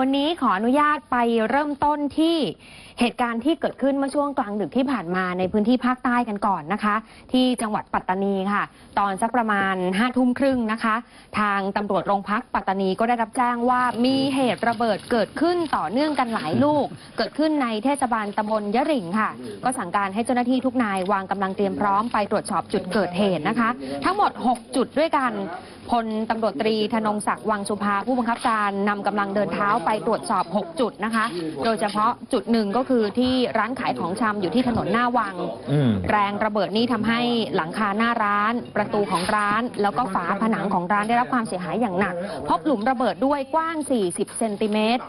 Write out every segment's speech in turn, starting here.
วันนี้ขออนุญาตไปเริ่มต้นที่เหตุการณ์ที่เกิดขึ้นเมื่อช่วงกลางดึกที่ผ่านมาในพื้นที่ภาคใต้กันก่อนนะคะ ที่จังหวัดปัตตานีค่ะ ตอนสักประมาณ5้าทุ่มครึ่งนะคะ ทางตำรวจโรงพักปัตตานีก็ได้รับแจ้งว่ามีเหตุระเบิดเกิดขึ้นต่อเนื่องกันหลายลูก เกิดขึ้นในเทศบาลตำบลยะริงค่ะ ก็สั่งการให้เจ้าหน้าที่ทุกนายวางกำลังเตรียมพร้อมไปตรวจสอบจุดเกิดเหตุนะคะ ทั้งหมด 6 จุดด้วยกันพลตำรวจตรีธนงศักดิ์วังสุภาผู้บังคับการนำกำลังเดินเท้าไปตรวจสอบ 6 จุดนะคะ โดยเฉพาะจุดหนึ่งก็คือที่ร้านขายของชำอยู่ที่ถนนหน้าวัง อืม แรงระเบิดนี้ทำให้หลังคาหน้าร้าน ประตูของร้าน แล้วก็ฝาผนังของร้านได้รับความเสียหายอย่างหนัก พบหลุมระเบิดด้วยกว้าง 40 เซนติเมตร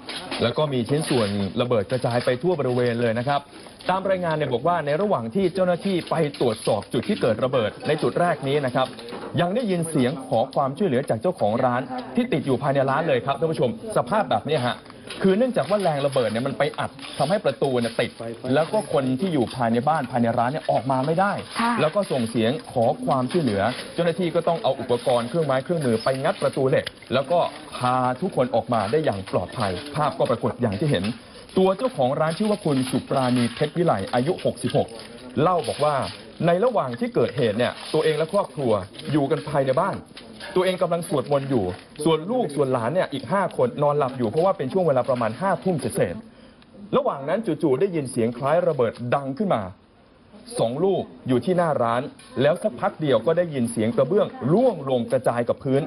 แล้วก็มีชิ้นส่วนระเบิดกระจายไปทั่วบริเวณเลยนะครับ ตามรายงานเนี่ยบอกว่าในระหว่างที่เจ้าหน้าที่ไปตรวจสอบจุดที่เกิดระเบิดในจุดแรกนี้นะครับ ยังได้ยินเสียงขอความช่วยเหลือจากเจ้าของร้าน ที่ติดอยู่ภายในร้านเลยครับท่านผู้ชมสภาพแบบเนี้ยฮะคือเนื่องจากว่าแรงระเบิดเนี่ยมันไปอัดทำให้ประตูเนี่ยติด แล้วก็คนที่อยู่ภายในบ้านภายในร้านเนี่ยออกมาไม่ได้ค่ะแล้วก็ส่งเสียงขอความช่วยเหลือ เจ้าหน้าที่ก็ต้องเอาอุปกรณ์เครื่องไม้เครื่องมือไปงัดประตูเหล็ก แล้วก็พาทุกคนออกมาได้อย่างปลอดภัย ภาพก็ปรากฏอย่างที่เห็น ตัวเจ้าของร้านชื่อว่าคุณสุปราณีเพชรวิไลอายุ 66 เล่าบอกว่า ในระหว่างที่เกิดเหตุเนี่ยตัวเองและครอบครัวอยู่กันภายในบ้าน ตัวเองกำลังสวดมนต์อยู่ ส่วนลูกส่วนหลานเนี่ยอีก 5 คนนอนหลับอยู่เพราะว่าเป็นช่วงเวลาประมาณ5้าทุ่มเศษระหว่างนั้นจู่ๆได้ยินเสียงคล้ายระเบิดดังขึ้นมาสองลูกอยู่ที่หน้าร้าน แล้วสักพักเดียวก็ได้ยินเสียงกระเบื้องร่วงลงกระจายกับพื้น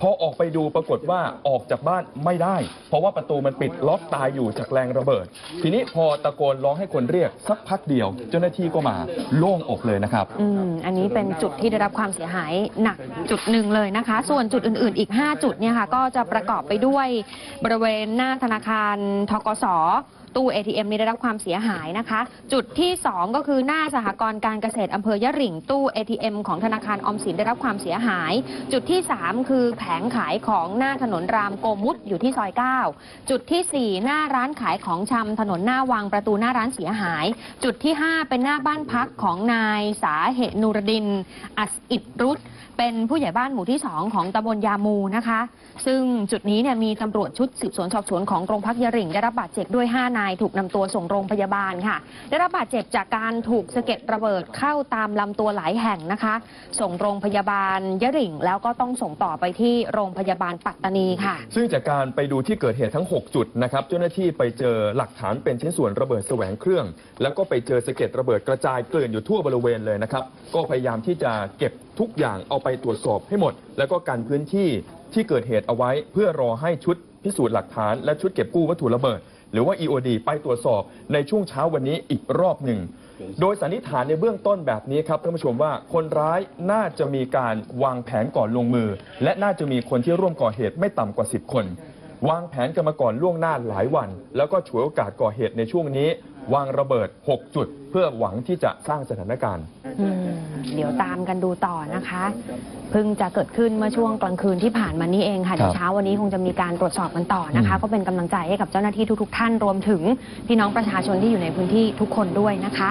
พอออกไปดูปรากฏว่าออกจากบ้านไม่ได้ เพราะว่าประตูมันปิดล็อกตายอยู่จากแรงระเบิด ทีนี้พอตะโกนร้องให้คนเรียกสักพักเดียว เจ้าหน้าที่ก็มาโล่งอกเลยนะครับอืมอันนี้เป็นจุดที่ได้รับความเสียหายหนักจุดหนึ่งเลยนะคะ ส่วนจุดอื่นๆ อีก 5 จุดเนี่ยค่ะก็จะประกอบไปด้วยบริเวณหน้าธนาคารทกส ตู้ ATM นี่ได้รับความเสียหายนะคะ จุดที่ 2 ก็คือหน้าสหกรณ์การเกษตรอำเภอยะหริ่งตู้ ATM ของธนาคารออมสินได้รับความเสียหาย จุดที่ 3 คือแผงขายของหน้าถนนรามโกมุตอยู่ที่ซอย 9 จุดทีสี่4 หน้าร้านขายของชำถนนหน้าวังประตูหน้าร้านเสียหาย จุดที่ 5 เป็นหน้าบ้านพักของนายสาเหตุนูรดิน อัสอิดรุตเป็นผู้ใหญ่บ้านหมู่ที่ 2 ของตำบลยามูนะคะ ซึ่งจุดนี้เนี่ยมีตำรวจชุดสืบสวนสอบสวนของโรงพักยะหริ่งได้รับบาดเจ็บด้วย5นายถูกนำตัวส่งโรงพยาบาลค่ะ ได้รับบาดเจ็บจากการถูกสะเก็ดระเบิดเข้าตามลำตัวหลายแห่งนะคะ ส่งโรงพยาบาลยะริ่งแล้วก็ต้องส่งต่อไปที่โรงพยาบาลปัตตานีค่ะ ซึ่งจากการไปดูที่เกิดเหตุทั้ง 6 จุดนะครับ เจ้าหน้าที่ไปเจอหลักฐานเป็นชิ้นส่วนระเบิดแสวงเครื่อง แล้วก็ไปเจอสะเก็ดระเบิดกระจายเกลื่อนอยู่ทั่วบริเวณเลยนะครับ ก็พยายามที่จะเก็บทุกอย่างเอาไปตรวจสอบให้หมด แล้วก็กันพื้นที่ที่เกิดเหตุเอาไว้ เพื่อรอให้ชุดพิสูจน์หลักฐานและชุดเก็บกู้วัตถุระเบิด หรือว่า EOD ไปตรวจสอบในช่วงเช้าวันนี้อีกรอบหนึ่ง โดยสันนิษฐานในเบื้องต้นแบบนี้ครับท่านผู้ชมว่าคนร้ายน่าจะมีการวางแผนก่อนลงมือ และน่าจะมีคนที่ร่วมก่อเหตุไม่ต่ำกว่า 10 คน วางแผนกันมาก่อนล่วงหน้าหลายวัน แล้วก็ฉวยโอกาสก่อเหตุในช่วงนี้ วางระเบิด 6 จุด เพื่อหวังที่จะสร้างสถานการณ์ อืมเดี๋ยวตามกันดูต่อนะคะ เพิ่งจะเกิดขึ้นเมื่อช่วงกลางคืนที่ผ่านมานี้เองค่ะครับเดี๋ยวเช้าวันนี้คงจะมีการตรวจสอบกันต่อนะคะอืมก็เป็นกำลังใจให้กับเจ้าหน้าที่ทุก ๆ ท่านรวมถึงพี่น้องประชาชนที่อยู่ในพื้นที่ทุกคนด้วยนะคะ